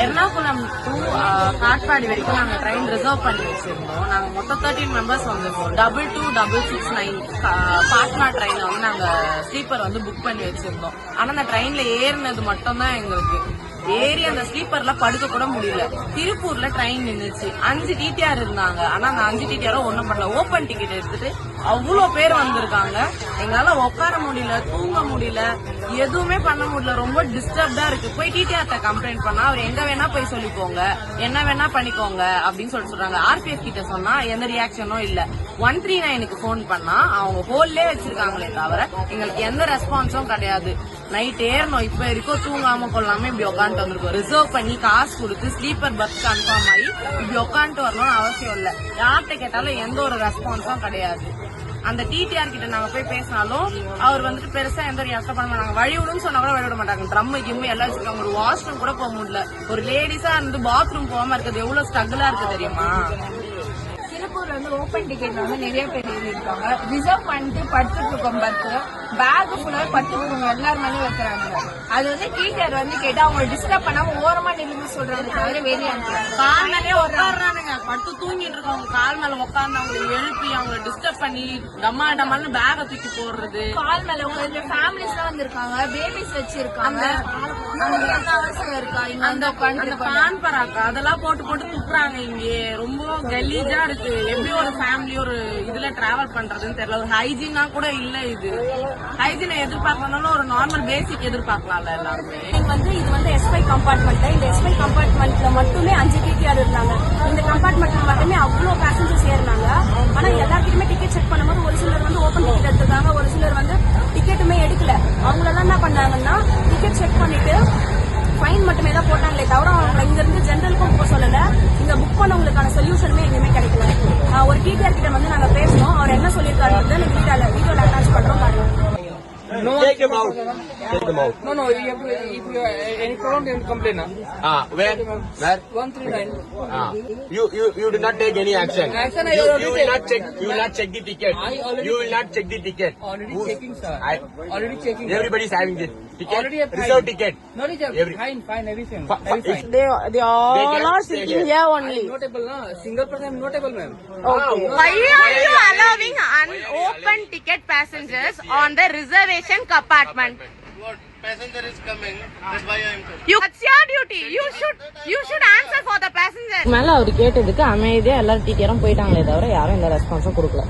Ernakulam to Katpadi வரைக்கும் நாங்க train reserve பண்ணி வச்சிருந்தோம். நாங்க மொத்தம் தேர்ட்டின் மெம்பர்ஸ் வந்திருக்கோம் double two double six nine Patna ட்ரெயினை வந்து நாங்க ஸ்லீப்பர் வந்து புக் பண்ணி வச்சிருந்தோம். ஆனா அந்த ட்ரெயின்ல ஏறினது மட்டும் தான் எங்களுக்கு. ஏறி அந்த ஸ்லீப்பர்ல படுக்க கூட முடியல. திருப்பூர்ல ட்ரெயின் நின்றுச்சு அஞ்சு டிடிஆர் இருந்தாங்க. ஆனா அந்த அஞ்சு டிடிஆரும் ஒண்ணும் பண்ணல. ஓபன் டிக்கெட் எடுத்துட்டு அவ்வளோ பேர் வந்திருக்காங்க. எங்களால உட்கார முடியல தூங்க முடியல எதுவுமே பண்ண முடியல. ரொம்ப டிஸ்டர்ப்டா இருக்கு. போய் டிடிஆர்ட்ட கம்ப்ளைண்ட் பண்ணா அவர் எங்க வேணா போய் சொல்லிக்கோங்க. என்ன வேணா பண்ணிக்கோங்க. அப்படின்னு சொல்லி சொல்றாங்க. ஆர்பிஎஃப் கிட்ட சொன்னா எந்த ரியாக்ஷனும் இல்ல. ஒன் த்ரீ நைனுக்கு போன் பண்ணா அவங்க ஹோல்லே வச்சிருக்காங்களே தவிர எங்களுக்கு எந்த ரெஸ்பான்ஸும் கிடையாது. நைட் ஏறணும். இப்ப வரைக்கும் தூங்காம கொள்ளாம இப்படி உட்காந்து வந்திருக்கோம். ரிசர்வ் பண்ணி காசு கொடுத்து ஸ்லீப்பர் பஸ் கன்ஃபார்ம் ஆகி இப்படி உட்காந்துட்டு வரணும்னு அவசியம் இல்ல. யார்கிட்ட கேட்டாலும் எந்த ஒரு ரெஸ்பான்ஸும் கிடையாது. அந்த டிடிஆர் கிட்ட நாங்க போய் பேசினாலும் அவர் வந்துட்டு பெருசா எந்த ஒரு எஃபர்ட் பண்ண மாட்டாங்க வழி விடுன்னு சொன்னா கூட வழி விட மாட்டாங்க. ட்ரம் கிம்மு எல்லாம் வச்சிருக்காங்க ஒரு வாஷ்ரூம் கூட போக முடியல. ஒரு லேடிஸா இருந்து பாத்ரூம் போகாம இருக்கிறது எவ்வளவு ஸ்ட்ரகிளா இருக்கு தெரியுமா? திருப்பூர்ல வந்து ஓபன் டிக்கெட் வந்து நிறைய பேர் எழுதிருக்காங்க ரிசர்வ் பண்ணிட்டு படுத்துட்டு இருக்கோம் பஸ் பேக் ஃபுல்லா படுத்துட்டு இருக்கோம் எல்லாரும் மேலே வைக்கிறாங்க. அது வந்து டீச்சர் வந்து கேட்டா அவங்க டிஸ்டர்ப் பண்ணாம ஓரமா நின்று சொல்றாங்க தவிர வெளியே கால் மேலே உட்காடுறானுங்க படுத்து தூங்கிட்டு இருக்கவங்க கால் மேல உட்கார்ந்து அவங்களை எழுப்பி அவங்களை டிஸ்டர்ப் பண்ணி டம்மா டம்மான்னு பேக தூக்கி போடுறது. கால் மேல உங்க ஃபேமிலிஸ் எல்லாம் வந்திருக்காங்க. பேபிஸ் வச்சிருக்காங்க. அவங்க இருக்கா? இங்க அந்த வந்து அந்த உட்காந்து பான் பராக்கா அதெல்லாம் போட்டு போட்டு துப்புறாங்க இங்கே. ரொம்ப கலீஜா இருக்கு. எப்படி ஒரு ஃபேமிலி ஒரு இதுல டிராவல் பண்றதுன்னு தெரியல. ஒரு ஹைஜீனா கூட இல்ல இது. ஹைஜீனை எதிர்பார்க்கணும்னா ஒரு நார்மல் பேசிக் எதிர்பார்க்கலாம்ல எல்லாருமே. வந்து இது வந்து எஸ்பை கம்பார்ட்மெண்ட் இந்த எஸ்பை கம்பார்ட்மெண்ட்ல மட்டுமே அஞ்சு டிடிஆர் இருந்தாங்க. இந்த கம்பார்ட்மெண்ட்ல மட்டுமே அவ்வளோ பேசஞ்சர்ஸ் ஏறினாங்க. ஆனா எல்லாருக்குமே டிக்கெட் செக் பண்ணும்போது ஒரு சிலர் வந்து ஓப்பன் டிக்கெட் எடுத்திருக்காங்க ஒரு சிலர் வந்து டிக்கெட்டுமே எடுக்கல. அவங்களெல்லாம் என்ன பண்ணாங்கன்னா டிக்கெட் செக் பண்ணிட்டு ஃபைன் மட்டுமே தான் போட்டாங்களே தவிர அவங்க இங்க இருந்து ஜென்ரலுக்கும் போக சொல்லல. இங்க புக் பண்ணவங்களுக்கான சொல்யூஷனுமே எங்கேயுமே கிடைக்கல. ஒரு டிடிஆர் கிட்ட வந்து நாங்க பேசணும். அவர் என்ன சொல்லியிருக்காருன்றது வீடியோல வீடியோல அட்டாச் பண்றோம் பாருங்க Take them out. Take them out. No, no, you have to, if you have any problem, you can complain. Huh? Ah, where? Where? 139. Ah. You, you, you did not take any action. Action I You, already you will not check, you will not check the ticket. I already You will not check the ticket. Already Who's- checking, sir. I, Already checking. everybody is having the ticket. Already have Reserve fine. ticket. No, no, no, Every- fine, fine, everything. Fi- fi- fine. they they all They are sitting here. here only Notable, no? Single person, notable, ma'am. okay Why are you allowing unopened ticket passengers on the reservation compartment What passenger is coming? That's why I am coming. you it's your duty you should you should answer for the passenger மேல அவர் கேட்டதுக்கு அமைதியா எல்லாரும் டீச்சரும் போயிட்டாங்களே தவிர யாரும் எந்த ரெஸ்பான்ஸும் கொடுக்கல